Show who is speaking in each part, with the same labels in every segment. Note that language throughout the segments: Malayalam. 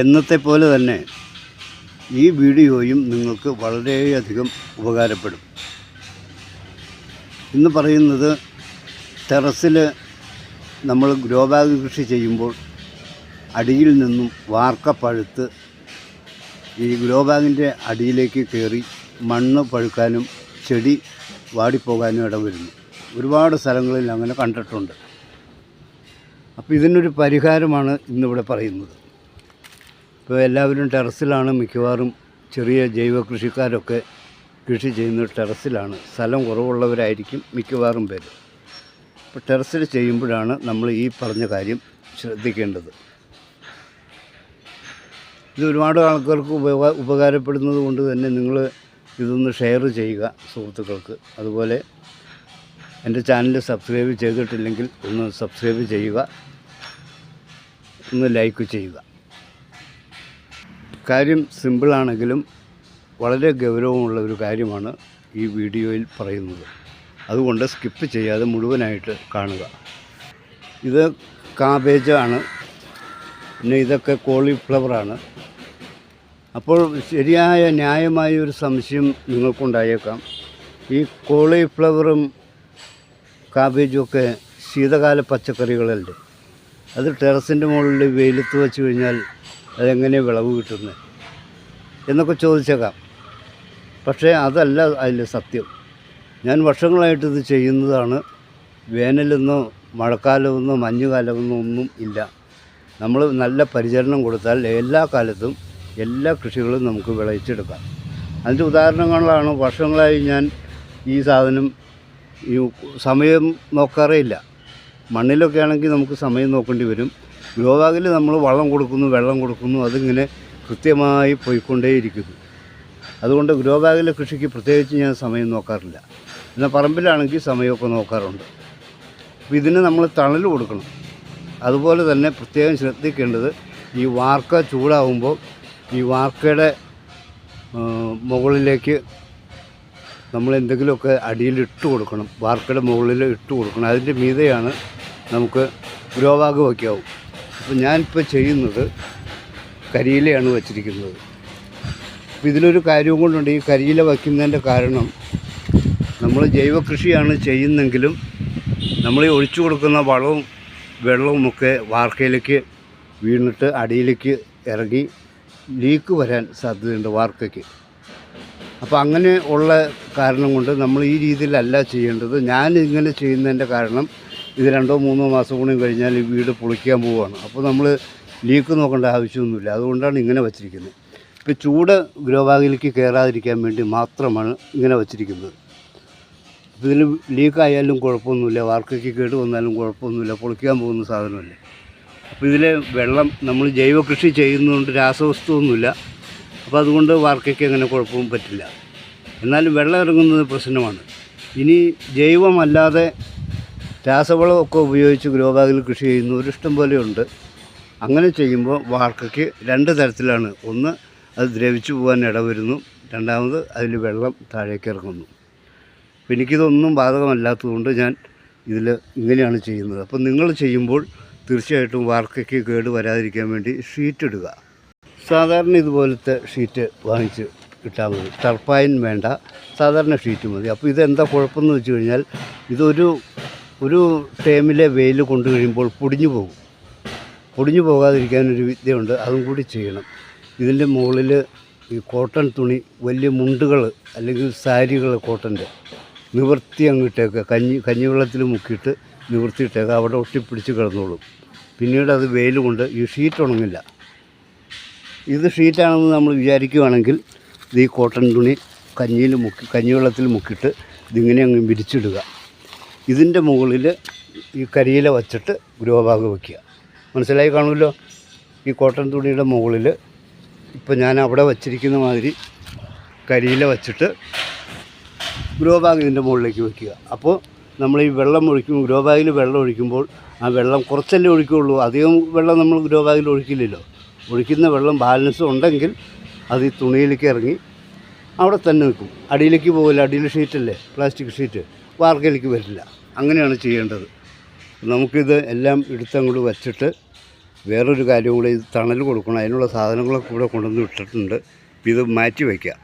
Speaker 1: എന്നത്തെ പോലെ തന്നെ ഈ വീഡിയോയും നിങ്ങൾക്ക് വളരെയധികം ഉപകാരപ്പെടും. ഇന്ന് പറയുന്നത് ടെറസിൽ നമ്മൾ ഗ്രോ ബാഗ് കൃഷി ചെയ്യുമ്പോൾ അടിയിൽ നിന്നും വാർക്ക പഴുത്ത് ഈ ഗ്രോ ബാഗിന്റെ അടിയിലേക്ക് കയറി മണ്ണ് പഴുക്കാനും ചെടി വാടിപ്പോകാനും ഇടവരുന്നു ഒരുപാട് സ്ഥലങ്ങളിൽ അങ്ങനെ കണ്ടിട്ടുണ്ട്. അപ്പോൾ ഇതിനൊരു പരിഹാരമാണ് ഇന്നിവിടെ പറയുന്നത്. ഇപ്പോൾ എല്ലാവരും ടെറസിലാണ് മിക്കവാറും ചെറിയ ജൈവ കൃഷിക്കാരൊക്കെ കൃഷി ചെയ്യുന്നത് ടെറസിലാണ്. സ്ഥലം കുറവുള്ളവരായിരിക്കും മിക്കവാറും പേര്. അപ്പോൾ ടെറസിൽ ചെയ്യുമ്പോഴാണ് നമ്മൾ ഈ പറഞ്ഞ കാര്യം ശ്രദ്ധിക്കേണ്ടത്. ഇത് ഒരുപാട് ആൾക്കാർക്ക് ഉപകാ ഉപകാരപ്പെടുന്നത് കൊണ്ട് തന്നെ നിങ്ങൾ ഇതൊന്ന് ഷെയർ ചെയ്യുക സുഹൃത്തുക്കൾക്ക്. അതുപോലെ എന്റെ ചാനൽ സബ്സ്ക്രൈബ് ചെയ്തിട്ടില്ലെങ്കിൽ ഒന്ന് സബ്സ്ക്രൈബ് ചെയ്യുക. ഒന്ന് ലൈക്ക് ചെയ്യുക. കാര്യം സിമ്പിളാണെങ്കിലും വളരെ ഗൗരവമുള്ള ഒരു കാര്യമാണ് ഈ വീഡിയോയിൽ പറയുന്നത്. അതുകൊണ്ട് സ്കിപ്പ് ചെയ്യാതെ മുഴുവനായിട്ട് കാണുക. ഇത് കാബേജ് ആണ് പിന്നെ ഇതൊക്കെ കോളിഫ്ലവറാണ്. അപ്പോൾ ശരിയായ ന്യായമായ ഒരു സംശയം നിങ്ങൾക്കുണ്ടായേക്കാം. ഈ കോളിഫ്ലവറും കാബേജും ഒക്കെ ശീതകാല പച്ചക്കറികളല്ലേ? അത് ടെറസിന്റെ മുകളിൽ വെയിലത്ത് വെച്ച് കഴിഞ്ഞാൽ അതെങ്ങനെ വിളവ് കിട്ടുന്നത് എന്നൊക്കെ ചോദിച്ചേക്കാം. പക്ഷേ അതല്ല അതിൽ സത്യം. ഞാൻ വർഷങ്ങളായിട്ട് ഇത് ചെയ്യുന്നതാണ്. വേനലെന്നോ മഴക്കാലമെന്നോ മഞ്ഞുകാലമെന്നോ ഒന്നും ഇല്ല. നമ്മൾ നല്ല പരിചരണം കൊടുത്താൽ എല്ലാ കാലത്തും എല്ലാ കൃഷികളും നമുക്ക് വിളയിച്ചെടുക്കാം. അതിന്റെ ഉദാഹരണങ്ങളാണ് വർഷങ്ങളായി ഞാൻ ഈ സാധനം ഈ സമയം നോക്കാറേ ഇല്ല. മണ്ണിലൊക്കെ ആണെങ്കിൽ നമുക്ക് സമയം നോക്കേണ്ടി വരും. ഗ്രോ നമ്മൾ വളം കൊടുക്കുന്നു വെള്ളം കൊടുക്കുന്നു അതിങ്ങനെ കൃത്യമായി പോയിക്കൊണ്ടേയിരിക്കുന്നു. അതുകൊണ്ട് ഗ്രോ ബാഗിലെ കൃഷിക്ക് പ്രത്യേകിച്ച് ഞാൻ സമയം നോക്കാറില്ല. എന്നാൽ പറമ്പിലാണെങ്കിൽ സമയമൊക്കെ നോക്കാറുണ്ട്. അപ്പോൾ ഇതിന് നമ്മൾ തണൽ കൊടുക്കണം. അതുപോലെ തന്നെ പ്രത്യേകം ശ്രദ്ധിക്കേണ്ടത് ഈ വാർക്ക ചൂടാവുമ്പോൾ ഈ വാർക്കയുടെ മുകളിലേക്ക് നമ്മൾ എന്തെങ്കിലുമൊക്കെ അടിയിൽ ഇട്ട് കൊടുക്കണം. വാർക്കയുടെ മുകളിൽ ഇട്ട് കൊടുക്കണം. അതിന്റെ മീതെയാണ് നമുക്ക് ഗ്രോ ബാഗ് വയ്ക്കാവും. അപ്പോൾ ഞാനിപ്പോൾ ചെയ്യുന്നത് കരിയിലയാണ് വച്ചിരിക്കുന്നത്. അപ്പോൾ ഇതിലൊരു കാര്യവും കൊണ്ടുണ്ട്. ഈ കരിയില വയ്ക്കുന്നതിന്റെ കാരണം നമ്മൾ ജൈവ കൃഷിയാണ് ചെയ്യുന്നെങ്കിലും നമ്മൾ ഈ ഒഴിച്ചു കൊടുക്കുന്ന വളവും വെള്ളവും ഒക്കെ വാർക്കയിലേക്ക് വീണിട്ട് അടിയിലേക്ക് ഇറങ്ങി ലീക്ക് വരാൻ സാധ്യതയുണ്ട് വാർക്കയ്ക്ക്. അപ്പോൾ അങ്ങനെ ഉള്ള കാരണം കൊണ്ട് നമ്മൾ ഈ രീതിയിലല്ല ചെയ്യേണ്ടത്. ഞാൻ ഇങ്ങനെ ചെയ്യുന്നതിന്റെ കാരണം ഇത് രണ്ടോ മൂന്നോ മാസം കൂടി കഴിഞ്ഞാൽ ഈ വീട് പൊളിക്കാൻ പോവുകയാണ്. അപ്പോൾ നമ്മൾ ലീക്ക് നോക്കേണ്ട ആവശ്യമൊന്നുമില്ല. അതുകൊണ്ടാണ് ഇങ്ങനെ വച്ചിരിക്കുന്നത്. ഇപ്പോൾ ചൂട് ഗ്രോവാഗിലേക്ക് കയറാതിരിക്കാൻ വേണ്ടി മാത്രമാണ് ഇങ്ങനെ വച്ചിരിക്കുന്നത്. ഇതിൽ ലീക്കായാലും കുഴപ്പമൊന്നുമില്ല. വാർക്കയ്ക്ക് കേട് വന്നാലും കുഴപ്പമൊന്നുമില്ല. പൊളിക്കാൻ പോകുന്ന സാധനമല്ലേ. അപ്പോൾ ഇതിൽ വെള്ളം നമ്മൾ ജൈവ കൃഷി ചെയ്യുന്നതുകൊണ്ട് രാസവസ്തുവൊന്നുമില്ല. അപ്പോൾ അതുകൊണ്ട് വാർക്കയ്ക്ക് അങ്ങനെ കുഴപ്പവും പറ്റില്ല. എന്നാലും വെള്ളം ഇറങ്ങുന്നത് പ്രശ്നമാണ്. ഇനി ജൈവമല്ലാതെ രാസവളമൊക്കെ ഉപയോഗിച്ച് ഗ്രോ ബാഗിൽ കൃഷി ചെയ്യുന്നവർ ഇഷ്ടം പോലെയുണ്ട് അങ്ങനെ ചെയ്യുമ്പോൾ വാർക്കയ്ക്ക് രണ്ട് തരത്തിലാണ്. ഒന്ന് അത് ദ്രവിച്ചു പോകാൻ ഇടവരുന്നു. രണ്ടാമത് അതിൽ വെള്ളം താഴേക്ക് ഇറങ്ങുന്നു. അപ്പോൾ എനിക്കിതൊന്നും ബാധകമല്ലാത്തതുകൊണ്ട് ഞാൻ ഇതിൽ ഇങ്ങനെയാണ് ചെയ്യുന്നത്. അപ്പോൾ നിങ്ങൾ ചെയ്യുമ്പോൾ തീർച്ചയായിട്ടും വാർക്കയ്ക്ക് കേട് വരാതിരിക്കാൻ വേണ്ടി ഷീറ്റ് ഇടുക. സാധാരണ ഇതുപോലത്തെ ഷീറ്റ് വാങ്ങിച്ച് ഇട്ടാൽ മതി. ടർപ്പായിൻ വേണ്ട. സാധാരണ ഷീറ്റ് മതി. അപ്പോൾ ഇതെന്താ കുഴപ്പമെന്ന് വെച്ച് കഴിഞ്ഞാൽ ഇതൊരു ഒരു ടൈമിലെ വെയിൽ കൊണ്ടു കഴിയുമ്പോൾ പൊടിഞ്ഞു പോകും. പൊടിഞ്ഞു പോകാതിരിക്കാനൊരു വിദ്യയുണ്ട് അതും കൂടി ചെയ്യണം. ഇതിന്റെ മുകളിൽ ഈ കോട്ടൺ തുണി വലിയ മുണ്ടുകൾ അല്ലെങ്കിൽ സാരികൾ കോട്ടന്റെ നിവർത്തി അങ്ങിട്ടേക്കുക കഞ്ഞി കഞ്ഞിവെള്ളത്തിൽ മുക്കിയിട്ട് നിവർത്തിയിട്ടേക്കുക അവിടെ ഒട്ടിപ്പിടിച്ച് കിടന്നോളും. പിന്നീട് അത് വെയിൽ കൊണ്ട് ഈ ഷീറ്റ് ഉണങ്ങില്ല. ഇത് ഷീറ്റാണെന്ന് നമ്മൾ വിചാരിക്കുകയാണെങ്കിൽ ഇത് ഈ കോട്ടൺ തുണി കഞ്ഞിയിൽ മുക്കി കഞ്ഞിവെള്ളത്തിൽ മുക്കിയിട്ട് ഇതിങ്ങനെ അങ്ങ് വിരിച്ചിടുക. ഇതിന്റെ മുകളിൽ ഈ കരിയില വച്ചിട്ട് ഗ്രോ ബാഗ് വയ്ക്കുക മനസ്സിലായി കാണുമല്ലോ? ഈ കോട്ടൺ തുണിയുടെ മുകളിൽ ഇപ്പോൾ ഞാൻ അവിടെ വച്ചിരിക്കുന്ന മാതിരി കരിയില വച്ചിട്ട് ഗ്രോ ബാഗ് ഇതിന്റെ മുകളിലേക്ക് വയ്ക്കുക അപ്പോൾ നമ്മൾ ഈ വെള്ളം ഒഴിക്കും ഗ്രോ ബാഗിൽ വെള്ളം ഒഴിക്കുമ്പോൾ ആ വെള്ളം കുറച്ചല്ലേ ഒഴിക്കുകയുള്ളൂ അധികം വെള്ളം നമ്മൾ ഗ്രോ ബാഗിൽ ഒഴിക്കില്ലല്ലോ. ഒഴിക്കുന്ന വെള്ളം ബാലൻസ് ഉണ്ടെങ്കിൽ അത് ഈ തുണിയിലേക്ക് ഇറങ്ങി അവിടെ തന്നെ നിൽക്കും അടിയിലേക്ക് പോകില്ല അടിയിൽ ഷീറ്റല്ലേ പ്ലാസ്റ്റിക് ഷീറ്റ്. വാർക്കയിലേക്ക് വരില്ല. അങ്ങനെയാണ് ചെയ്യേണ്ടത്. നമുക്കിത് എല്ലാം എടുത്തങ്ങോട്ട് വച്ചിട്ട് വേറൊരു കാര്യം കൂടെ ഇത് തണൽ കൊടുക്കണം. അതിനുള്ള സാധനങ്ങളൊക്കെ ഇവിടെ കൊണ്ടുവന്ന് ഇട്ടിട്ടുണ്ട്. ഇത് മാറ്റി വയ്ക്കുക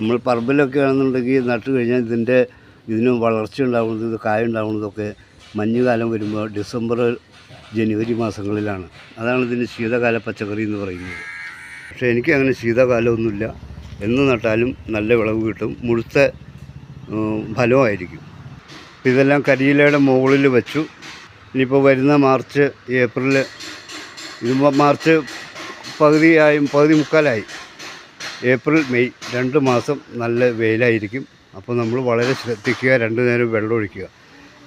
Speaker 1: നമ്മൾ പറമ്പിലൊക്കെ ആണെന്നുണ്ടെങ്കിൽ നട്ട് കഴിഞ്ഞാൽ ഇതിന്റെ ഇതിന് വളർച്ച ഉണ്ടാകുന്നത് ഇത് കായ ഉണ്ടാകുന്നതൊക്കെ മഞ്ഞുകാലം വരുമ്പോൾ ഡിസംബർ ജനുവരി മാസങ്ങളിലാണ്. അതാണ് ഇതിന് ശീതകാല പച്ചക്കറി എന്ന് പറയുന്നത്. പക്ഷേ എനിക്ക് അങ്ങനെ ശീതകാലമൊന്നുമില്ല. എന്ന് നട്ടാലും നല്ല വിളവ് കിട്ടും. മുഴുത്ത ഫലമായിരിക്കും. ഇതെല്ലാം കരിയിലയുടെ മുകളിൽ വെച്ചു. ഇനിയിപ്പോൾ വരുന്ന മാർച്ച് ഏപ്രിൽ ഇതിപ്പോൾ മാർച്ച് പകുതിയായും പകുതി മുക്കാലായി. ഏപ്രിൽ മെയ് രണ്ട് മാസം നല്ല വെയിലായിരിക്കും. അപ്പോൾ നമ്മൾ വളരെ ശ്രദ്ധിക്കുക രണ്ട് നേരം വെള്ളം ഒഴിക്കുക.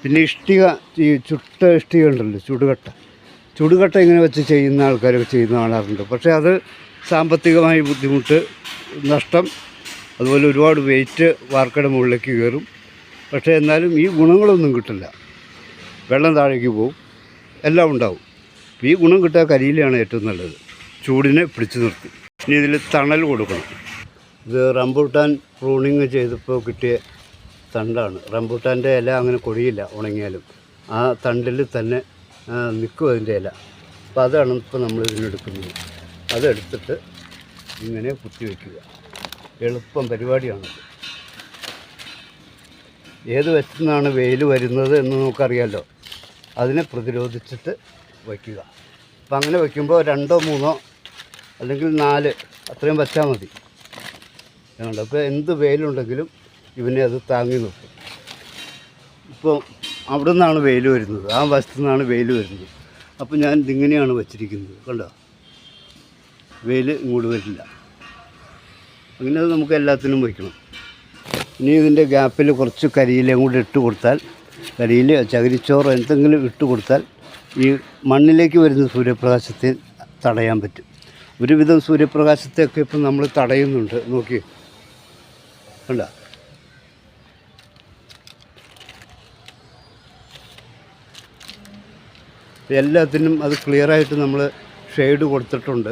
Speaker 1: പിന്നെ ഇഷ്ടിക ഈ ചുട്ട ഇഷ്ടിക ഉണ്ടല്ലോ ചുടുകട്ട. ചുടുകട്ട ഇങ്ങനെ വെച്ച് ചെയ്യുന്ന ആൾക്കാരൊക്കെ ചെയ്യുന്ന കാണാറുണ്ട്. പക്ഷേ അത് സാമ്പത്തികമായി ബുദ്ധിമുട്ട് നഷ്ടം അതുപോലെ ഒരുപാട് വെയിറ്റ് വാർക്കയുടെ മുകളിലേക്ക് കയറും. പക്ഷേ എന്നാലും ഈ ഗുണങ്ങളൊന്നും കിട്ടില്ല. വെള്ളം താഴേക്ക് പോവും. എല്ലാം ഉണ്ടാവും. ഈ ഗുണം കിട്ടാൻ കരിയിലാണ് ഏറ്റവും നല്ലത്. ചൂടിനെ പിടിച്ചു നിർത്തി. ഇനി ഇതിൽ തണൽ കൊടുക്കണം. ഇത് റംബൂട്ടാൻ പ്രൂണിങ് ചെയ്തപ്പോൾ കിട്ടിയ തണ്ടാണ്. റംബൂട്ടാന്റെ ഇല അങ്ങനെ കൊടിയില്ല ഉണങ്ങിയാലും. ആ തണ്ടിൽ തന്നെ നിൽക്കും അതിന്റെ ഇല. അപ്പോൾ അതാണ് ഇപ്പോൾ നമ്മൾ ഇതിനെടുക്കുന്നത്. അതെടുത്തിട്ട് ഇങ്ങനെ കുത്തി വയ്ക്കുക എളുപ്പം പരിപാടിയാണത് ഏത് വശത്തു നിന്നാണ് വെയിൽ വരുന്നത് എന്ന് നമുക്കറിയാമല്ലോ അതിനെ പ്രതിരോധിച്ചിട്ട് വയ്ക്കുക. അപ്പം അങ്ങനെ വയ്ക്കുമ്പോൾ രണ്ടോ മൂന്നോ അല്ലെങ്കിൽ നാല് അത്രയും വച്ചാൽ മതി. അതുകൊണ്ട് അപ്പോൾ എന്ത് വെയിലുണ്ടെങ്കിലും ഇവനെ അത് താങ്ങി നിർത്തും. ഇപ്പോൾ അവിടെ നിന്നാണ് വെയിൽ വരുന്നത്. ആ വശത്തു നിന്നാണ് വെയിൽ വരുന്നത്. അപ്പോൾ ഞാൻ ഇതിങ്ങനെയാണ് വച്ചിരിക്കുന്നത്. കണ്ടോ? വെയിൽ ഇങ്ങോട്ട് വരില്ല അങ്ങനെ അത് നമുക്ക് എല്ലാത്തിനും വയ്ക്കണം. ഇനി ഇതിന്റെ ഗ്യാപ്പിൽ കുറച്ച് കരിയിലയും കൂടി ഇട്ട് കൊടുത്താൽ കരിയില ചകിരിച്ചോറോ എന്തെങ്കിലും ഇട്ട് കൊടുത്താൽ ഈ മണ്ണിലേക്ക് വരുന്ന സൂര്യപ്രകാശത്തെ തടയാൻ പറ്റും. ഒരുവിധം സൂര്യപ്രകാശത്തെയൊക്കെ ഇപ്പം നമ്മൾ തടയുന്നുണ്ട്. നോക്കി. കണ്ട? എല്ലാത്തിനും അത് ക്ലിയറായിട്ട് നമ്മൾ ഷെയ്ഡ് കൊടുത്തിട്ടുണ്ട്.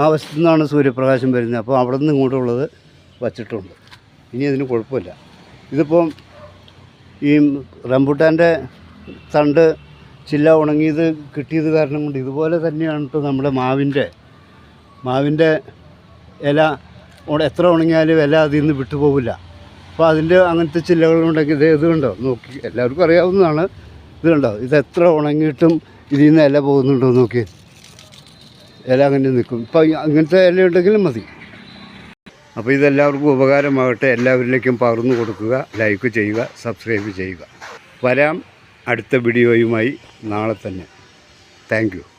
Speaker 1: ആ വശത്തു നിന്നാണ് സൂര്യപ്രകാശം വരുന്നത്. അപ്പോൾ അവിടെ നിന്ന് ഇങ്ങോട്ടുള്ളത് വച്ചിട്ടുണ്ട്. ഇനി അതിന് കുഴപ്പമില്ല. ഇതിപ്പം ഈ റംബുട്ടാന്റെ തണ്ട് ചില്ല ഉണങ്ങിയത് കിട്ടിയത് കാരണം കൊണ്ട് ഇതുപോലെ തന്നെയാണ് കേട്ടോ നമ്മുടെ മാവിന്റെ മാവിന്റെ ഇല എത്ര ഉണങ്ങിയാലും ഇല അതിൽ നിന്ന് വിട്ടുപോകില്ല അപ്പോൾ അതിന്റെ അങ്ങനത്തെ ചില്ലകളുണ്ടെങ്കിൽ ഇത് ഇത് കണ്ടോ? നോക്കി എല്ലാവർക്കും അറിയാവുന്നതാണ്. ഇത് കണ്ടോ? ഇത് എത്ര ഉണങ്ങിയിട്ടും ഇതിൽ നിന്ന് ഇല പോകുന്നുണ്ടോ നോക്കി ഇല അങ്ങനെ നിൽക്കും. ഇപ്പം അങ്ങനത്തെ ഇല ഉണ്ടെങ്കിലും മതി. അപ്പോൾ ഇതെല്ലാവർക്കും ഉപകാരമാകട്ടെ. എല്ലാവരിലേക്കും പകർന്നു കൊടുക്കുക ലൈക്ക് ചെയ്യുക സബ്സ്ക്രൈബ് ചെയ്യുക. വരാം അടുത്ത വീഡിയോയുമായി നാളെ തന്നെ. താങ്ക്